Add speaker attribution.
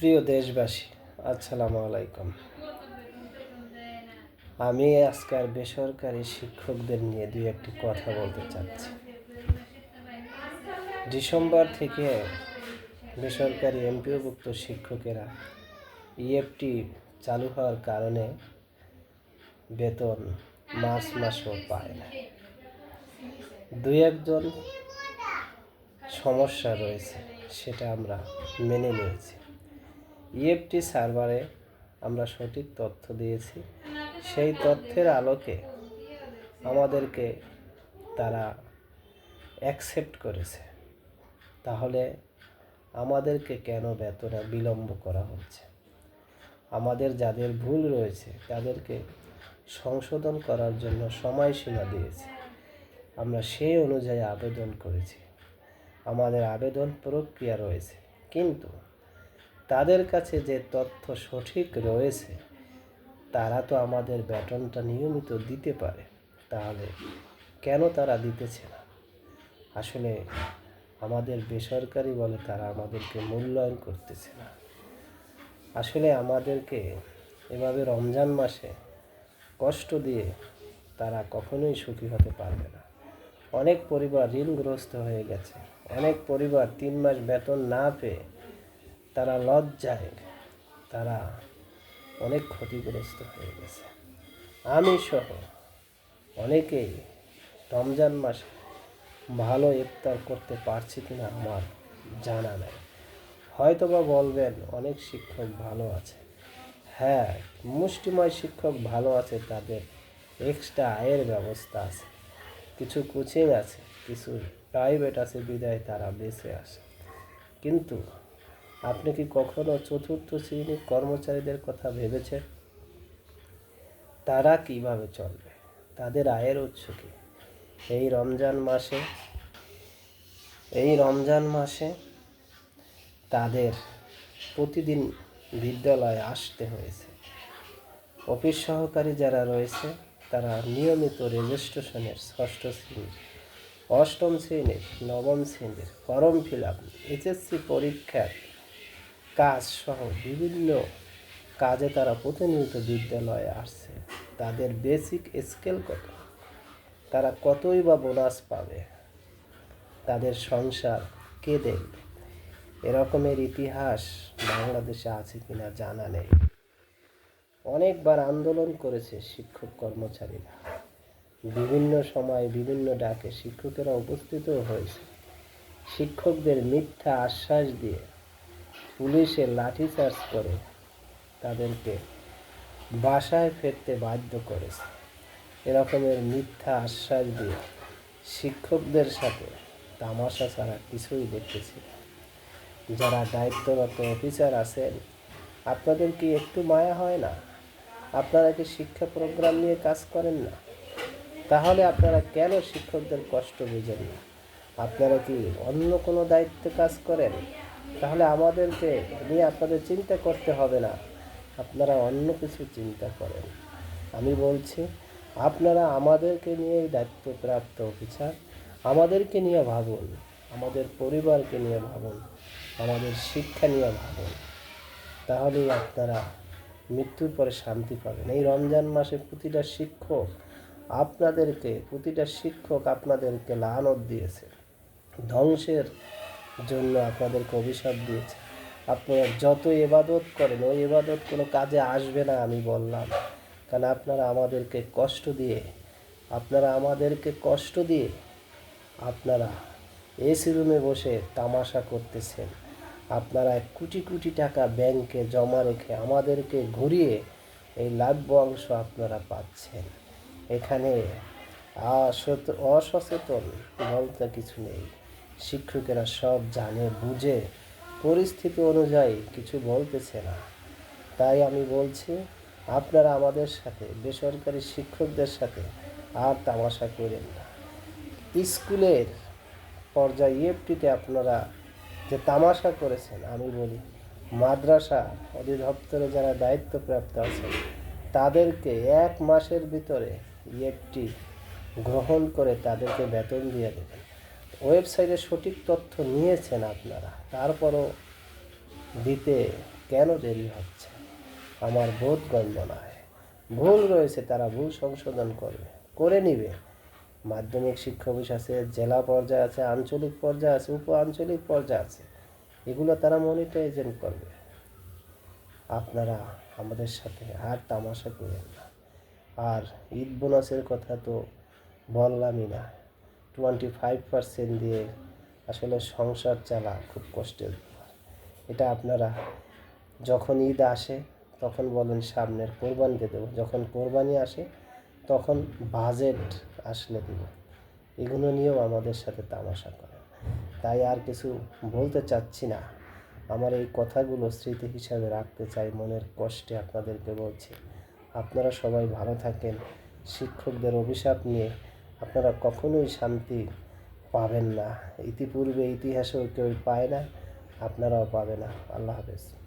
Speaker 1: প্রিয় দেশবাসী আসসালামু আলাইকুম আমি আজকাল বেসরকারি শিক্ষকদের নিয়ে দুই একটি কথা বলতে চাচ্ছি। ডিসেম্বর থেকে বেসরকারি এমপিওভুক্ত শিক্ষকেরা ইএফটি চালু হওয়ার কারণে বেতন মার্চ মাসও পায় না। দুই একজন সমস্যা রয়েছে, সেটা আমরা মেনে নিয়েছি। ইএফটি সার্ভারে আমরা সঠিক তথ্য দিয়েছি। সেই তথ্যের আলোকে আমাদেরকে তারা অ্যাকসেপ্ট করেছে। তাহলে আমাদেরকে কেন বেতনে বিলম্ব করা হচ্ছে? আমাদের যাদের ভুল রয়েছে, তাদেরকে সংশোধন করার জন্য সময়সীমা দিয়েছে। আমরা সেই অনুযায়ী আবেদন করেছি। আমাদের আবেদন প্রক্রিয়া রয়েছে। কিন্তু তাদের কাছে যে তথ্য সঠিক রয়েছে, তারা তো আমাদের বেতনটা নিয়মিত দিতে পারে। তাহলে কেন তারা দিতেছে না? আসলে আমাদের বেসরকারি বলে তারা আমাদেরকে মূল্যায়ন করতেছে না। আসলে আমাদেরকে এভাবে রমজান মাসে কষ্ট দিয়ে তারা কখনোই সুখী হতে পারবে না। অনেক পরিবার ঋণগ্রস্ত হয়ে গেছে। অনেক পরিবার তিন মাস বেতন না পেয়ে তারা লজ্জায়, তারা অনেক ক্ষতিগ্রস্ত হয়ে গেছে। আমি সহ অনেকেই রমজান মাসে ভালো ইফতার করতে পারছি কিনা আমার জানা নেই। হয়তোবা বলবেন, অনেক শিক্ষক ভালো আছে। হ্যাঁ মুষ্টিময় শিক্ষক ভালো আছে, তাদের এক্সট্রা আয়ের ব্যবস্থা আছে। কিছু কোচিং আছে, কিছু প্রাইভেট আছে, বিদায় তারা বেঁচে আসে। কিন্তু আপনি কি কখনো চতুর্থ শ্রেণির কর্মচারীদের কথা ভেবেছেন? তারা কীভাবে চলবে? তাদের আয়ের উৎস কি? এই রমজান মাসে, এই রমজান মাসে তাদের প্রতিদিন বিদ্যালয়ে আসতে হয়েছে। অফিস সহকারী যারা রয়েছে, তারা নিয়মিত রেজিস্ট্রেশনের ষষ্ঠ শ্রেণির, অষ্টম শ্রেণির, নবম শ্রেণির ফর্ম ফিল আপ, এইচএসসি পরীক্ষার কাজ সহ বিভিন্ন কাজে তারা প্রতিনিয়ত বিদ্যালয়ে আসছে। তাদের বেসিক স্কেল কত? তারা কতই বা বোনাস পাবে? তাদের সংসার কে দেখবে? এরকমের ইতিহাস বাংলাদেশে আছে কিনা জানা নেই। অনেকবার আন্দোলন করেছে শিক্ষক কর্মচারীরা। বিভিন্ন সময় বিভিন্ন ডাকে শিক্ষকেরা উপস্থিতও হয়েছে। শিক্ষকদের মিথ্যা আশ্বাস দিয়ে পুলিশে লাঠিচার্জ করে তাদেরকে বাসায় ফিরতে বাধ্য করেছে। এরকমের মিথ্যা আশ্বাস দিয়ে শিক্ষকদের সাথে তামাশা ছাড়া কিছুই দেখতেছি যারা দায়িত্বরত অফিসার আছেন, আপনাদের কি একটু মায়া হয় না? আপনারা কি শিক্ষা প্রোগ্রাম নিয়ে কাজ করেন না? তাহলে আপনারা কেন শিক্ষকদের কষ্ট বুঝেন না? আপনারা কি অন্য কোনো দায়িত্বে কাজ করেন? তাহলে আমাদেরকে নিয়ে আপনাদের চিন্তা করতে হবে না। আপনারা অন্য কিছু চিন্তা করেন। আমি বলছি, আপনারা আমাদেরকে নিয়ে দায়িত্বপ্রাপ্ত অফিসার, আমাদেরকে নিয়ে ভাবুন, আমাদের পরিবারকে নিয়ে ভাবুন, আমাদের শিক্ষা নিয়ে ভাবুন। তাহলেই আপনারা মৃত্যুর পরে শান্তি পাবেন। এই রমজান মাসে প্রতিটা শিক্ষক আপনাদেরকে, প্রতিটা শিক্ষক আপনাদেরকে লানত দিয়েছে। ধ্বংসের জন্য আপনাদেরকে অভিশাপ দিয়েছে। আপনারা যত এবাদত করেন, ওই এবাদত কোনো কাজে আসবে না আমি বললাম। কারণ আপনারা আমাদেরকে কষ্ট দিয়ে, আপনারা আমাদেরকে কষ্ট দিয়ে আপনারা এসি রুমে বসে তামাশা করতেছেন। আপনারা কোটি কোটি টাকা ব্যাংকে জমা রেখে আমাদেরকে ঘুরিয়ে এই লাভ্য অংশ আপনারা পাচ্ছেন। এখানে অসচেতন বলতে কিছু নেই। শিক্ষকেরা সব জানে, বুঝে, পরিস্থিতি অনুযায়ী কিছু বলতেছে না। তাই আমি বলছি, আপনারা আমাদের সাথে, বেসরকারি শিক্ষকদের সাথে আর তামাশা করেন না। স্কুলের পর্যায়ে ইএফটিতে আপনারা যে তামাশা করেছেন, আমি বলি, মাদ্রাসা অধিদপ্তরে যারা দায়িত্বপ্রাপ্ত আছেন, তাদেরকে এক মাসের ভিতরে ইএফটি গ্রহণ করে তাদেরকে বেতন দিয়ে দেবেন। ওয়েবসাইটে সঠিক তথ্য নিয়েছেন আপনারা, তারপরও দিতে কেন দেরি হচ্ছে? আমার বোধ গণ্য নয় ভুল রয়েছে, তারা ভুল সংশোধন করবে। করে নিবে। মাধ্যমিক শিক্ষা অফিস আছে, জেলা পর্যায়ে আছে, আঞ্চলিক পর্যায়ে আছে, উপ আঞ্চলিক পর্যায়ে আছে। এগুলো তারা মনিটাইজেন করবে। আপনারা আমাদের সাথে আর তামাশা করেন না। আর ঈদ বোনাসের কথা তো বললামই না। টোয়েন্টি ফাইভ পার্সেন্ট দিয়ে আসলে সংসার চালা খুব কষ্টের এটা আপনারা যখন ঈদ আসে, তখন বলেন সামনের কোরবানিতে দেবো। যখন কোরবানি আসে, তখন বাজেট আসলে দেবো। এগুলো নিয়েও আমাদের সাথে তামাশা করে তাই আর কিছু বলতে চাচ্ছি না। আমার এই কথাগুলো স্মৃতি হিসাবে রাখতে চাই, মনের কষ্টে আপনাদেরকে বলছি। আপনারা সবাই ভালো থাকেন। শিক্ষকদের অভিশাপ নিয়ে আপনারা কখনোই শান্তি পাবেন না। ইতিপূর্বে ইতিহাসেও কেউ পায় না, আপনারাও পাবে না। আল্লাহ হাফেজ।